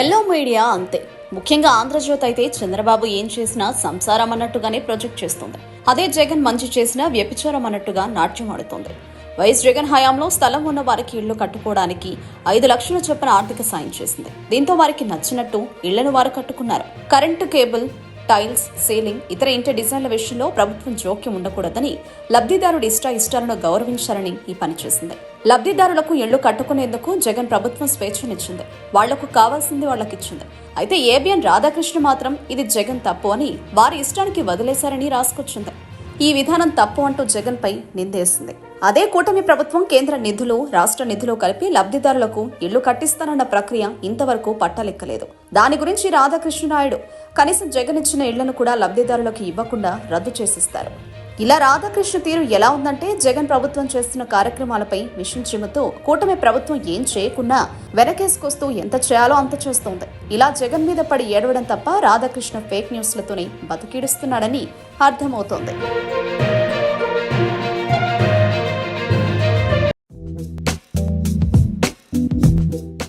Yellow media అంతే. ముఖ్యంగా ఆంధ్రజ్యోతి అయితే చంద్రబాబు ఏం చేసినా సంసారం అన్నట్టుగానే ప్రొజెక్ట్ చేస్తుంది. అదే జగన్ మంచి చేసినా వ్యభిచారం అన్నట్టుగా నాట్యం ఆడుతోంది. వైఎస్ జగన్ హయాంలో స్థలం ఉన్న వారికి ఇళ్ళు కట్టుకోవడానికి ఐదు లక్షల చొప్పున ఆర్థిక సాయం చేసింది. దీంతో వారికి నచ్చినట్టు ఇళ్ళను వారు కట్టుకున్నారు. కరెంటు కేబుల్ టైల్స్ సీలింగ్ ఇతర ఇంటి డిజైన్ల విషయంలో ప్రభుత్వం జోక్యం ఉండకూడదని లబ్ధిదారుడి ఇష్ట ఇష్టాలను గౌరవించాలని ఈ పని చేసింది. లబ్ధిదారులకు ఇళ్ళు కట్టుకునేందుకు జగన్ ప్రభుత్వం స్వేచ్ఛనిచ్చింది. వాళ్ళకు కావాల్సింది వాళ్ళకిచ్చింది. అయితే ఏబిఎన్ రాధాకృష్ణ మాత్రం ఇది జగన్ తప్పు అని వారి ఇష్టానికి వదిలేశారని రాసుకొచ్చింది. ఈ విధానం తప్పు అంటూ జగన్ పై నిందేసింది. అదే కూటమి ప్రభుత్వం కేంద్ర నిధులు రాష్ట్ర నిధులు కలిపి లబ్ధిదారులకు ఇళ్ళు కట్టిస్తానన్న ప్రక్రియ ఇంతవరకు పట్టలెక్కలేదు. దాని గురించి రాధాకృష్ణ నాయుడు కనీసం జగన్ ఇచ్చిన ఇళ్ళను కూడా లబ్ధిదారులకు ఇవ్వకుండా రద్దు చేసిస్తారు. ఇలా రాధాకృష్ణ తీరు ఎలా ఉందంటే జగన్ ప్రభుత్వం చేస్తున్న కార్యక్రమాలపై మిషన్ చిమ్ముతూ కూటమి ప్రభుత్వం ఏం చేయకున్నా వెనకేసుకొస్తూ ఎంత చేయాలో అంత చేస్తోంది. ఇలా జగన్ మీద పడి ఏడవడం తప్ప రాధాకృష్ణ ఫేక్ న్యూస్లతోనే బతికిడుస్తున్నాడని అర్థమవుతోంది.